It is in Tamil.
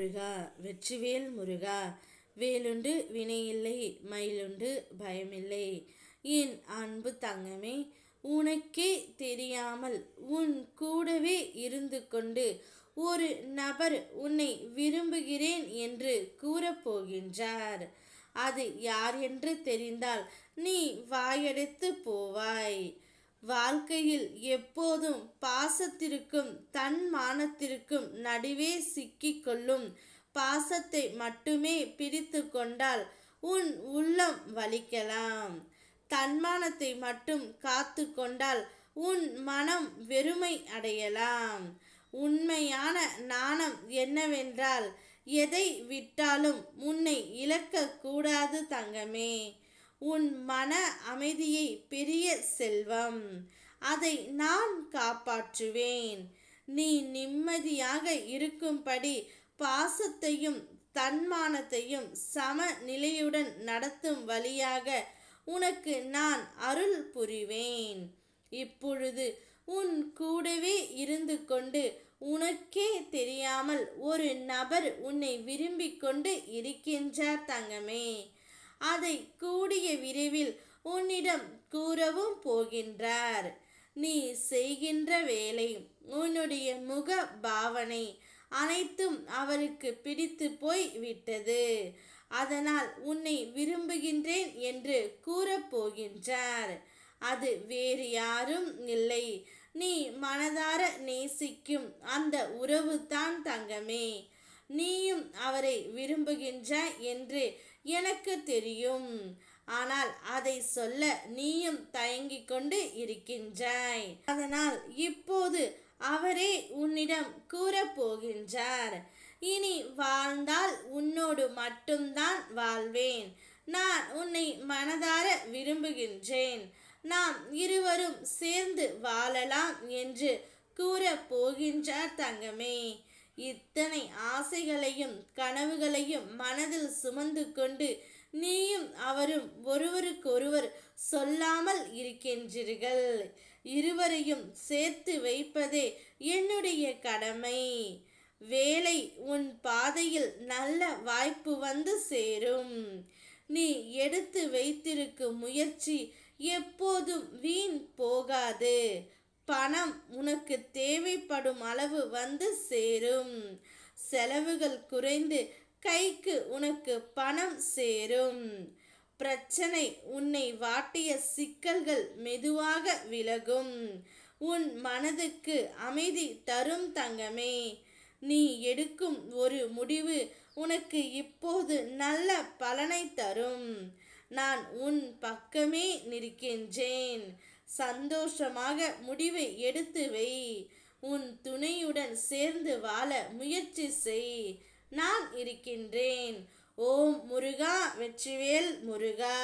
முருகா வெற்றிவேல் முருகா வேலுண்டு வினையில்லை மயிலுண்டு பயமில்லை. என் அன்பு தங்கமே உனக்கே தெரியாமல் உன் கூடவே இருந்து கொண்டு ஒரு நபர் உன்னை விரும்புகிறேன் என்று கூறப்போகின்றார் அது யார் என்று தெரிந்தால் நீ வாயடைத்து போவாய். வாழ்க்கையில் எப்போதும் பாசத்திற்கும் தன்மானத்திற்கும் நடுவே சிக்கிக்கொள்ளும் பாசத்தை மட்டுமே பிரித்து கொண்டால் உன் உள்ளம் வலிக்கலாம். தன்மானத்தை மட்டும் காத்து கொண்டால் உன் மனம் வெறுமை அடையலாம். உண்மையான நாணம் என்னவென்றால் எதை விட்டாலும் உன்னை இழக்கக்கூடாது தங்கமே. உன் மன அமைதியை பெரிய செல்வம். அதை நான் காப்பாற்றுவேன். நீ நிம்மதியாக இருக்கும்படி பாசத்தையும் தன்மானத்தையும் சம நிலையுடன் நடத்தும் வழியாக உனக்கு நான் அருள் புரிவேன். இப்பொழுது உன் கூடவே இருந்து கொண்டு உனக்கே தெரியாமல் ஒரு நபர் உன்னை விரும்பிக் கொண்டு இருக்கின்றார் தங்கமே. அதை கூடிய விரைவில் உன்னிடம் கூறவும் போகின்றார். நீ செய்கின்ற வேலை உன்னுடைய முக பாவனை அனைத்தும் அவருக்கு பிடித்து போய் விட்டது. அதனால் உன்னை விரும்புகின்றேன் என்று கூறப்போகின்றார் அது வேறு யாரும் இல்லை. நீ மனதார நேசிக்கும் அந்த உறவு தான் தங்கமே. நீயும் அவரை விரும்புகின்றாய் என்று எனக்கு தெரியும். ஆனால் அதை சொல்ல நீயும் தயங்கிக் கொண்டு இருக்கின்றாய். அதனால் இப்போது அவரே உன்னிடம் கூறப்போகின்றார் இனி வாழ்ந்தால் உன்னோடு மட்டும்தான் வாழ்வேன். நான் உன்னை மனதார விரும்புகின்றேன். நாம் இருவரும் சேர்ந்து வாழலாம் என்று கூற போகின்றார் தங்கமே. இத்தனை ஆசைகளையும் கனவுகளையும் மனதில் சுமந்து கொண்டு நீயும் அவரும் ஒருவருக்கொருவர் சொல்லாமல் இருக்கின்றீர்கள். இருவரையும் சேர்த்து வைப்பதே என்னுடைய கடமை. வேலை உன் பாதையில் நல்ல வாய்ப்பு வந்து சேரும். நீ எடுத்து வைத்திருக்கும் முயற்சி எப்போதும் வீண் போகாது. பணம் உனக்கு தேவைப்படும் அளவு வந்து சேரும். செலவுகள் குறைந்து கைக்கு உனக்கு பணம் சேரும். பிரச்சனை உன்னை வாட்டிய சிக்கல்கள் மெதுவாக விலகும். உன் மனதுக்கு அமைதி தரும் தங்கமே. நீ எடுக்கும் ஒரு முடிவு உனக்கு இப்போது நல்ல பலனை தரும். நான் உன் பக்கமே நிற்கின்றேன். சந்தோஷமாக முடிவை எடுத்து வை. உன் துணையுடன் சேர்ந்து வாழ முயற்சி செய். நான் இருக்கின்றேன். ஓம் முருகா வெற்றிவேல் முருகா.